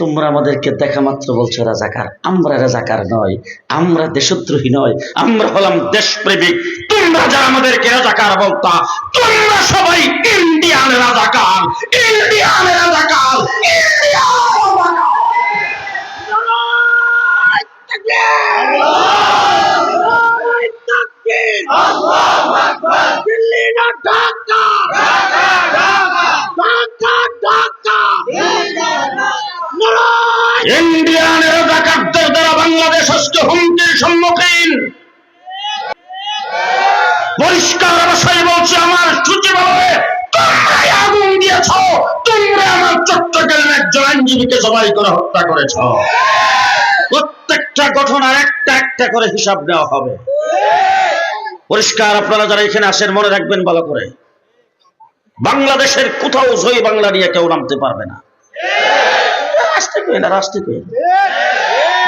তোমরা আমাদেরকে দেখা মাত্র বলছো রাজাকার। আমরা রাজাকার নয় আমরা দেশদ্রোহী নয় আমরা হলাম দেশপ্রেমিক। তোমরা যারা আমাদেরকে রাজাকার বলতা, তোমরা সবাই ইন্ডিয়ান রাজাকার ইন্ডিয়ান রাজাকার, ইন্ডিয়ান ইন্ডিয়ান রাজাকারদের দ্বারা বাংলাদেশ আজকে হুমকির সম্মুখীন। পরিষ্কার আমার সূচি বলবে তোমরাই আগুন দিয়েছ, তোমরা আমার চট্টগ্রামের একজন আইনজীবীকে জবাই করে হত্যা করেছ। প্রত্যেকটা ঘটনার একটা একটা করে হিসাব নেওয়া হবে। পরিষ্কার, আপনারা যারা এখানে আসেন, মনে রাখবেন ভালো করে। বাংলাদেশের কোথাও জয় বাংলা নিয়ে কেউ নামতে পারবে না। আসতে কই না আসতে কই।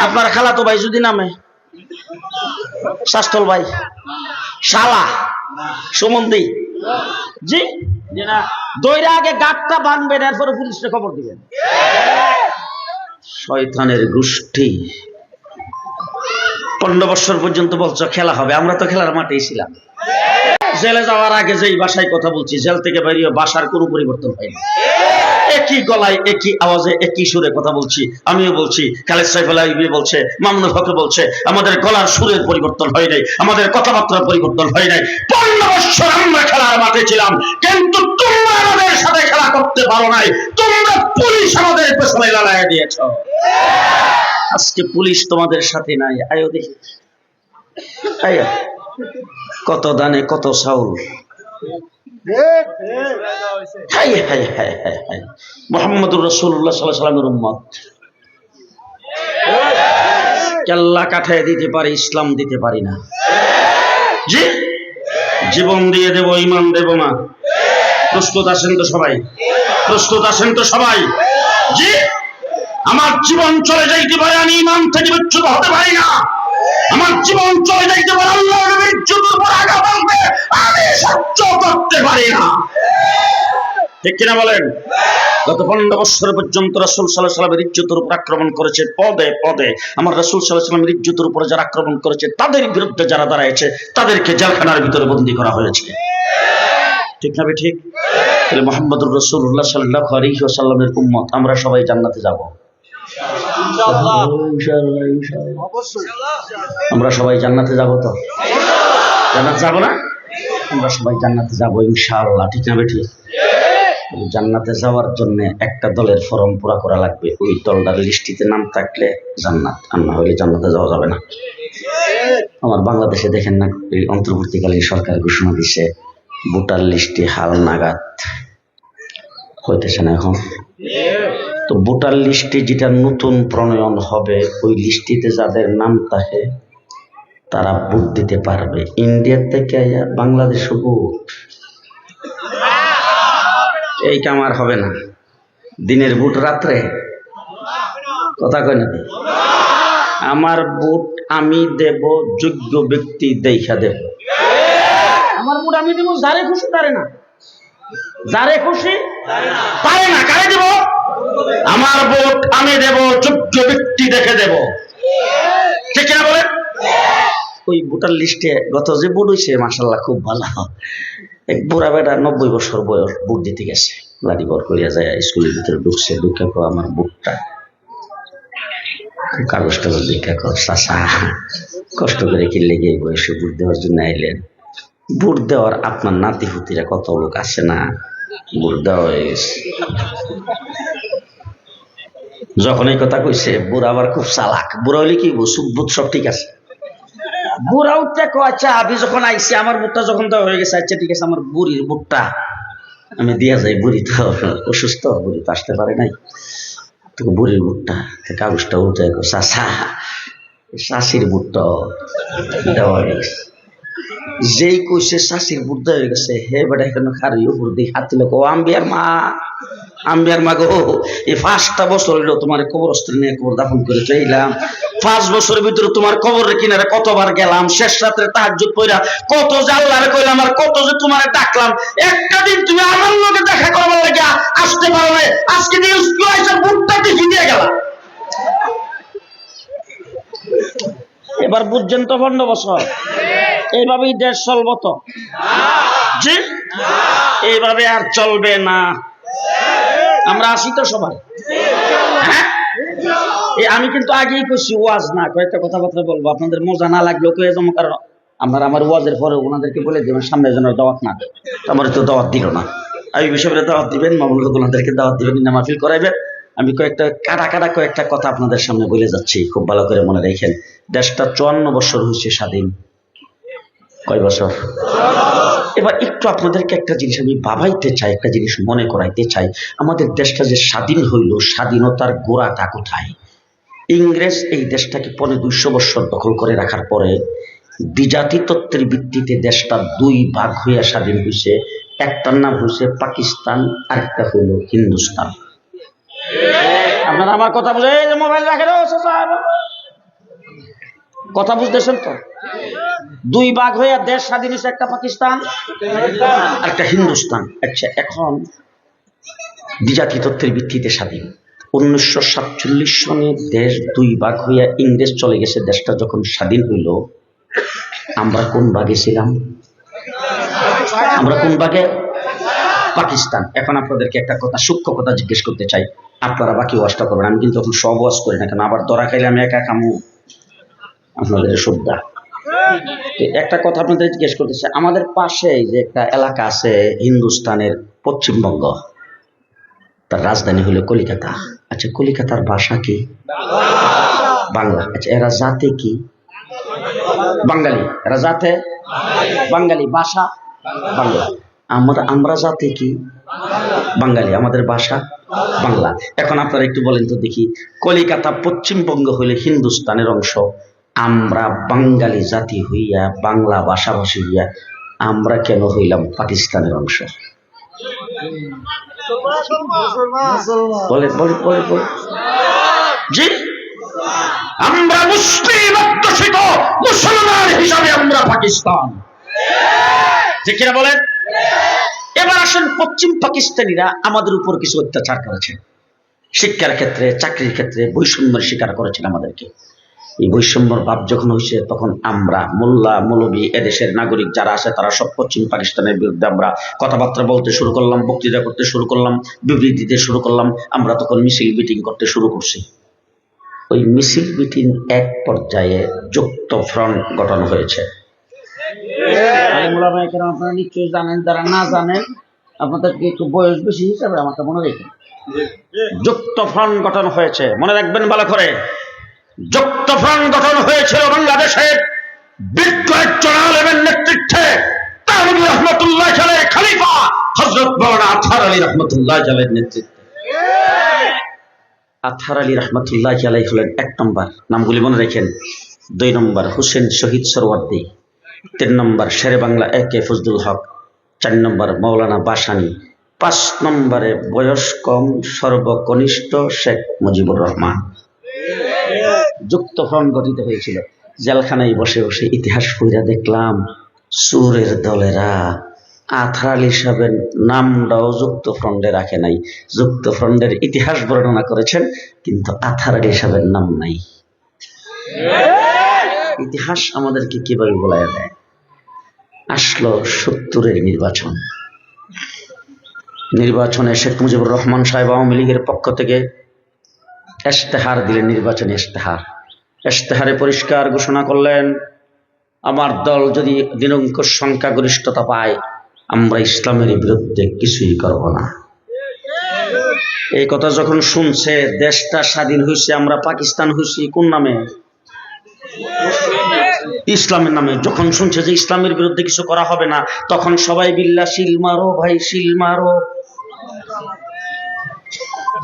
আপনার খালাতো ভাই যদি নামে? শাস্তল ভাই। শালা। সুমন্দি। জি? দইরা আগে গাঁটটা বাঁধবেন এরপরে পুলিশে খবর দিবেন শয়তানের গোষ্ঠী। পনেরো বছর পর্যন্ত বলছো খেলা হবে, আমরা তো খেলার মাঠেই ছিলাম। জেলে যাওয়ার আগে যেই বাসায় কথা বলছি, জেল থেকে বেরিয়ে বাসার কোনো পরিবর্তন হয়নি। একই গলায়, একই আওয়াজে, একই সুরে কথা বলছি। আমিও বলছি, খালেদ সাইফুল্লাহ ইবি বলছে, মামুনুল হক বলছে, আমাদের গলার সুরের পরিবর্তন হয় নাই, আমাদের কথাবার্তার পরিবর্তন হয় নাই। পনেরো বছর আমরা খেলার মাঠে ছিলাম, কিন্তু তোমরা আমাদের সাথে খেলা করতে পারো নাই। তোমরা পুলিশ আমাদের পেছনে লড়াই দিয়েছ। আজকে পুলিশ তোমাদের সাথে নাই, আয়ো দেখি। কত দানে, কত চাউল। মোহাম্মদুর রসুল্লাহ সাল্লাহ সাল্লামের উম্মত। কেল্লা কাঠায় দিতে ইসলাম দিতে পারি না। জি? জীবন দিয়ে দেব, ইমান দেব না। প্রস্তুত আছেন তো সবাই? প্রস্তুত আছেন তো সবাই? জি? আমার জীবন চলে যাইতে পারে, আমি ইমান থেকে বিচ্ছুত হতে পারি না। আমার জীবন চলে যাইতে পারে আল্লাহ নবীর ঠিক কিনা বলেন? গত পনেরো বছর পর্যন্ত রসুল সাল্লাহ সাল্লামের ইজ্জতের উপর আক্রমণ করেছে, পদে পদে। আমার রসুল সাল্লাহ সাল্লামের ইজ্জতের উপরে যারা আক্রমণ করেছে, তাদের বিরুদ্ধে যারা দাঁড়াইছে, তাদেরকে জেলখানার ভিতরে বন্দী করা হয়েছে। ঠিক না ঠিক তাহলে মোহাম্মদুর রসুল্লাহ সাল্লাহ আলী সাল্লামের উম্মত, আমরা সবাই জান্নাতে যাব। আমরা সবাই জান্নাতে যাব তো? জান্নাত যাব না? আমরা সবাই জান্নাতে যাব ইনশাআল্লাহ, ঠিক না বেঠি জান্নাতে যাওয়ার জন্য একটা দলের ফর্ম পুরা করা লাগবে। ওই দলটার লিস্টিতে নাম থাকলে জান্নাত, আর না হলে জান্নাতে যাওয়া যাবে না। আমার বাংলাদেশে দেখেন না, এই অন্তর্বর্তীকালীন সরকার ঘোষণা দিছে, ভোটার লিস্টে হাল নাগাদ হইতেছে না এখন। তো ভোটার লিস্টে যেটা নতুন প্রণয়ন হবে, ওই লিস্টিতে যাদের নাম থাকে, তারা ভোট দিতে পারবে। ইন্ডিয়ার থেকে বাংলাদেশও ভোট। এই কাম আর হবে না। দিনের বুট রাত্রে? কথা কয় না আমার বুট আমি দেব যোগ্য ব্যক্তি দেখা দেব। আমার বুট আমি দেব যারে খুশি তারে না। যারে খুশি তারে না কারে দেব? আমার ভোট আমি দেব যোগ্য ব্যক্তি দেখে দেব। ঠিক কিনা বলেন? ওই ভোটার লিস্টে গত যে ভোট হয়েছে মাসাল্লাহ খুব ভালো। এক বুড়া বেটা নব্বই বছর বয়স বুট দিতে গেছে। লাড়ি বর করিয়া যায়, স্কুলের ভিতরে ঢুকছে, ঢুকে কো আমার বুটটা কাগজ টাগজ দেখা কর চাষা কষ্ট করে কিনলে গিয়ে বয়সে ভোট দেওয়ার জন্য আইলেন? ভোট দেওয়ার আপনার নাতি হুতিরা কত লোক আছে না? ভোট দেওয়া হয়ে গেছে। যখন এই কথা কইছে, বুড়া আবার খুব চালাক। বুড়া হইলে কি সুখ বুধ সব ঠিক আছে? বুড়া উঠতে কো আচ্ছা আমি যখন আইছি আমার বুটটা যখন দেওয়া হয়ে গেছে আচ্ছা ঠিক আছে, আমার বুড়ির বুটটা। আমি দিয়া যাই, বুড়ি তো অসুস্থ, বুড়ি তো আসতে পারে নাই। তো বুড়ির বুটটা তো কাগজটা উঠে কো চাষা শাশির বুটটা দেওয়া হয়ে গেছে। যেই কইছে শাশির বুট দেওয়া হয়ে গেছে, হে বেটা, এখানে খারি উপর দিয়ে হাত তুলে কো আম্বিয়ার মা। আমি আর মাগো এই পাঁচটা বছর হইল তোমার কবর অস্ত্র নিয়ে কবর দাফন করে চাইলাম। পাঁচ বছরের ভিতরে তোমার কবরের কিনারে কতবার গেলাম, শেষ রাত্রে তাহাজ্জুদ পড়া কত জাল্লার কইলাম আর কত যে তোমার ডাকলাম, একটা দিন তুমি আমার লোকে দেখা করবার লাগি আসতে পারো না আজকে দিয়ে স্কুল আইসা বুটটা দেখি দিয়ে গেলাম এবার বুঝছেন তো ভণ্ড বছর? এইভাবেই দেশ চলবো তো? জি? এইভাবে আর চলবে না। আমরা আসি তো সবাই? হ্যাঁ? আমি কিন্তু আগেই কইছি, ওয়াজ না, কয়েকটা কথাবার্তা বলব। আপনাদের মজা না লাগলেও কয়ে যেমন কারণ আমার আমার ওয়াজের পরে ওনাদেরকে বলে দেবেন, সামনে যেন দাওয়াত না দেয়। আমার তো দাওয়াত দিল না। আমি বিষয়ে দাওয়াত দিবেন মামুল ওনাদেরকে দাওয়াত দিবেন, ইনামা ফিল করাইবেন। আমি কয়েকটা, কাটা কাটা কয়েকটা কথা আপনাদের সামনে বলে যাচ্ছি, খুব ভালো করে মনে রেখেন। দেশটা চুয়ান্ন বছর হয়েছে স্বাধীন। কয় বছর? এবার একটু আপনাদেরকে একটা জিনিস আমি বাবাইতে চাই একটা জিনিস মনে করাইতে চাই। আমাদের দেশটা যে স্বাধীন হইল স্বাধীনতার গোড়াটা কোথায়? ইংরেজ এই দেশটাকে পনে দুইশো বছর দখল করে রাখার পরে দ্বিজাতি তত্ত্বের ভিত্তিতে দেশটা দুই ভাগ হইয়া স্বাধীন হয়েছে একটার নাম হয়েছে পাকিস্তান আরেকটা হইল হিন্দুস্তান। আপনারা আমার কথা বুঝে মোবাইল রাখে রে, ও চাচা, কথা বুঝতেছেন তো? দুই ভাগ হয়ে দেশ স্বাধীন হয়েছে একটা পাকিস্তান একটা হিন্দুস্তান। আচ্ছা এখন বিজাতি তত্ত্বের ভিত্তিতে স্বাধীন। উনিশশো সাতচল্লিশ সনে দেশ দুই ভাগ হইয়া ইংরেজ চলে গেছে, দেশটা যখন স্বাধীন হইল, আমরা কোন ভাগে ছিলাম? আমরা কোন ভাগে? পাকিস্তান। এখন আপনাদেরকে একটা কথা, সূক্ষ্ম কথা জিজ্ঞেস করতে চাই। আপনারা বাকি ওয়াজটা করবেন, আমি কিন্তু এখন সব ওয়াজ করি না, কেন আবার দরা খাইলে আমি একা খামু? আপনাদের শ্রদ্ধা একটা কথা আপনাদের জিজ্ঞেস করতেছে, আমাদের পাশে যে একটা এলাকা আছে হিন্দুস্তানের পশ্চিমবঙ্গ, তার রাজধানী হলো কলিকাতা। আচ্ছা কলিকাতার ভাষা কি? বাংলা। আচ্ছা এরা জাতে কি? বাঙালি। এরা জাতে? বাঙালি। ভাষা? বাংলা। আমরা আমরা জাতি কি? বাঙালি। আমাদের ভাষা? বাংলা। এখন আপনারা একটু বলেন তো দেখি, কলিকাতা পশ্চিমবঙ্গ হইলে হিন্দুস্তানের অংশ। আমরা বাঙালি জাতি হইয়া, বাংলা ভাষাভাষী হইয়া, আমরা কেন হইলাম পাকিস্তানের অংশ? বলে বলে বলে বলে জি, আমরা মুসলিম অধ্যুষিত মুসলমান হিসাবে আমরা পাকিস্তান। যে কিনা বলেন? এবার আসেন পশ্চিম পাকিস্তানিরা আমাদের উপর কিছু অত্যাচার করেছে। শিক্ষার ক্ষেত্রে, চাকরির ক্ষেত্রে বৈষম্যের শিকার করেছেন আমাদেরকে। এই বৈষম্যর ভাব যখন হয়েছে তখন আমরা মোল্লা মৌলবী এদেশের নাগরিক যারা আছে তারা সব পশ্চিম পাকিস্তানের বিরুদ্ধে আমরা কথাবার্তা বলতে শুরু করলাম বক্তৃতা করতে শুরু করলাম বিবৃতি দিতে শুরু করলাম আমরা তখন মিছিল মিটিং করতে শুরু করছি। ওই মিছিল মিটিং এক পর্যায়ে যুক্ত ফ্রন্ট গঠন হয়েছে। আপনারা নিশ্চয়ই জানেন যারা না জানেন আপনাদেরকে একটু বয়স বেশি হিসাবে আমাকে মনে রেখে যুক্ত ফ্রন্ট গঠন হয়েছে। মনে রাখবেন ভালো করে। যুক্ত ফ্রন্ট গঠন হয়েছিল বাংলাদেশের আলেমের নেতৃত্বে। রহমতুল্লাহ হজরত মৌলানা আথার আলী রহমতুল্লাহ নেতৃত্বে। আথার আলী রহমতুল্লাহ হলেন এক নম্বর। নামগুলি মনে রেখেন, দুই নম্বর হুসেন শহীদ সরওয়ার্দী, তিন নম্বর শেরে বাংলা এ কে ফজলুল হক, চার নম্বর মৌলানা বাসানি, পাঁচ নম্বরে বয়স কম সর্বকনিষ্ঠ শেখ মুজিবুর রহমান। যুক্ত ফ্রন্ট গঠিত হয়েছিল। জেলখানায় বসে বসে ইতিহাস পড়া দেখলাম, সুরের দলেরা আথার আলী নামটাও রাখে নাই। ইতিহাস বর্ণনা করেছেন, কিন্তু নাম নাই। ইতিহাস আমাদেরকে কীভাবে বলায় দেয়? আসলো সত্তরের নির্বাচন। নির্বাচনে শেখ মুজিবুর রহমান সাহেব আওয়ামী লীগের পক্ষ থেকে এস্তেহার দিলেন, নির্বাচনী এস্তেহার এস্তেহারে পরিষ্কার ঘোষণা করলেন, আমার দল যদি দিনঙ্কুশ সংখ্যাগরিষ্ঠতা পায়, আমরা ইসলামের বিরুদ্ধে কিছুই করব না। এই কথা যখন শুনছে, দেশটা স্বাধীন হয়েছে, আমরা পাকিস্তান হয়েছি কোন নামে? ইসলামের নামে। যখন শুনছে যে ইসলামের বিরুদ্ধে কিছু করা হবে না, তখন সবাই বিল্লা শিল মারো ভাই, শিল মারো।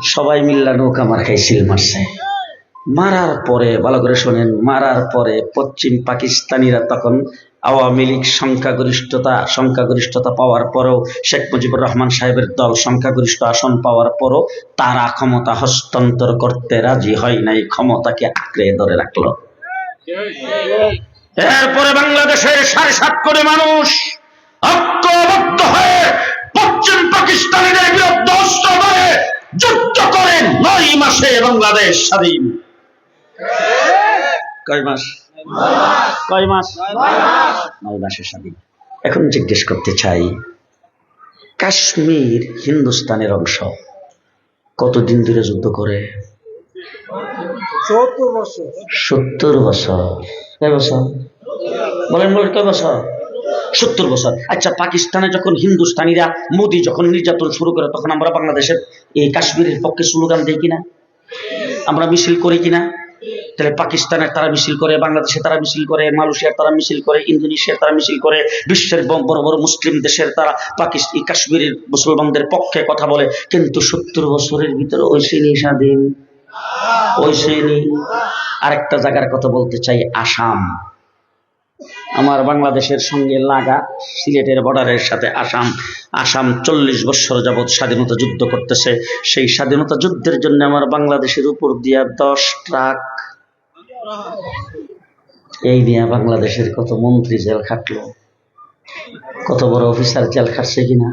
সবাই মিল্লা নৌকা মার খাই শিল মারছে। মারার পরে, ভালো করে শোনেন, মারার পরে পশ্চিম পাকিস্তানিরা তখন আওয়ামী লীগ সংখ্যাগরিষ্ঠতা সংখ্যাগরিষ্ঠতা পাওয়ার পরেও শেখ মুজিবুর রহমান সাহেবের দল সংখ্যাগরিষ্ঠ আসন পাওয়ার পরও তারা ক্ষমতা হস্তান্তর করতে রাজি হয় নাই, ক্ষমতাকে আঁকড়ে ধরে রাখল। এরপরে বাংলাদেশের সাড়ে সাত কোটি মানুষ ঐক্যবদ্ধ হয়ে পশ্চিম পাকিস্তানিদের বিরুদ্ধে অস্ত্র যুদ্ধ করে নয় মাসে বাংলাদেশ স্বাধীন। কয় মাস? কয় মাস? নয় মাসের স্বাধীন। এখন জিজ্ঞেস করতে চাই কাশ্মীর হিন্দুস্তানের অংশ কতদিন ধরে যুদ্ধ করে? চৌদ্দ বছর। সত্তর বছর। কয় বছর? বলেন বলেন কয় বছর? সত্তর বছর। আচ্ছা পাকিস্তানে যখন হিন্দুস্তানিরা, মোদি যখন নির্যাতন শুরু করে, তখন আমরা বাংলাদেশের এই কাশ্মীরের পক্ষে স্লোগান দিই কিনা? আমরা মিছিল করি কিনা? তাহলে পাকিস্তানের তারা মিছিল করে বাংলাদেশে তারা মিছিল করে, মালয়েশিয়ার তারা মিছিল করে, ইন্দোনেশিয়ার তারা মিছিল করে, বিশ্বের বড় বড় মুসলিম দেশের তারা পাকিস্তান কাশ্মীরের মুসলমানদের পক্ষে কথা বলে। কিন্তু সত্তর বছরের ভিতরে ওই শ্রেণি স্বাধীন। ওই শ্রেণি। আরেকটা জায়গার কথা বলতে চাই, আসাম। আমার বাংলাদেশের সঙ্গে লাগা সিলেটের বর্ডারের সাথে আসাম আসাম চল্লিশ বছর যাবৎ স্বাধীনতা যুদ্ধ করতেছে। সেই স্বাধীনতা যুদ্ধের জন্য আমার বাংলাদেশের উপর দিয়া দশ ট্রাক। এই নিয়ে বাংলাদেশের কত মন্ত্রী জেল খাটলো। কত বড় অফিসার জেল খাটছে কিনা।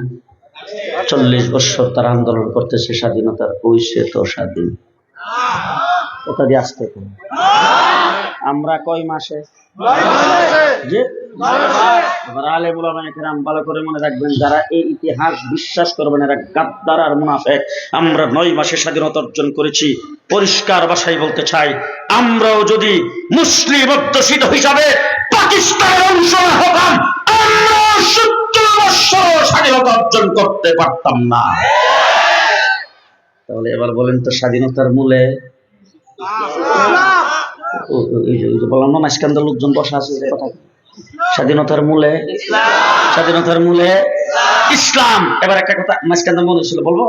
চল্লিশ বছর তারা আন্দোলন করতেছে, স্বাধীনতার হইছে তো স্বাধীন। কথা দিয়ে আসতে আমরা কয় মাসে? যে এবার আলেম ওলামা একরাম ভালো করে মনে রাখবেন যারা এই ইতিহাস বিশ্বাস করবেন এরা গাদ্দার আর মুনাফেক। আমরা নয় মাসে স্বাধীনতা অর্জন করেছি পরিষ্কার ভাষায় বলতে চাই আমরাও যদি মুসলিম অধ্যুষিত হিসাবে পাকিস্তানের অংশ হতাম আমরা সত্তর বছর স্বাধীনতা অর্জন করতে পারতাম না। তাহলে এবার বলেন তো স্বাধীনতার মূলে বললাম না লোকজন বসা আছে কথা। স্বাধীনতার মূলে স্বাধীনতার মূলে ইসলাম। এবার একটা কথা মনে ছিল, বলব?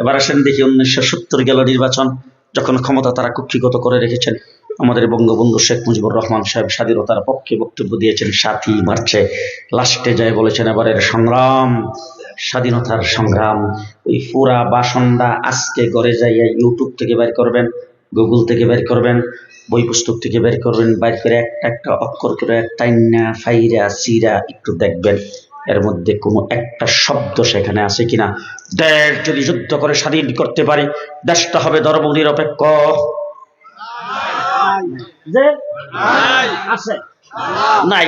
এবার আসেন দেখি উনিশশো সত্তর গেল নির্বাচন, যখন ক্ষমতা তারা কুক্ষিগত করে রেখেছেন। আমাদের বঙ্গবন্ধু শেখ মুজিবুর রহমান সাহেব স্বাধীনতার পক্ষে বক্তব্য দিয়েছেন, সাতই মার্চে। লাস্টে যায় বলেছেন এবারের সংগ্রাম, স্বাধীনতার সংগ্রাম। ওই পুরা বাসনটা আজকে গড়ে যাইয়া ইউটিউব থেকে বের করবেন। গুগল থেকে বের করবেন বই পুস্তক থেকে বের করবেন বাইর করে একটা একটা অক্ষর করে টাইনা ফাইরা সিরা একটু দেখবেন। এর মধ্যে কোনো একটা শব্দ সেখানে আছে কিনা? দেশ যদি যুদ্ধ করে স্বাধীন করতে পারি দেশটা হবে ধর্ম নিরপেক্ষ। নাই।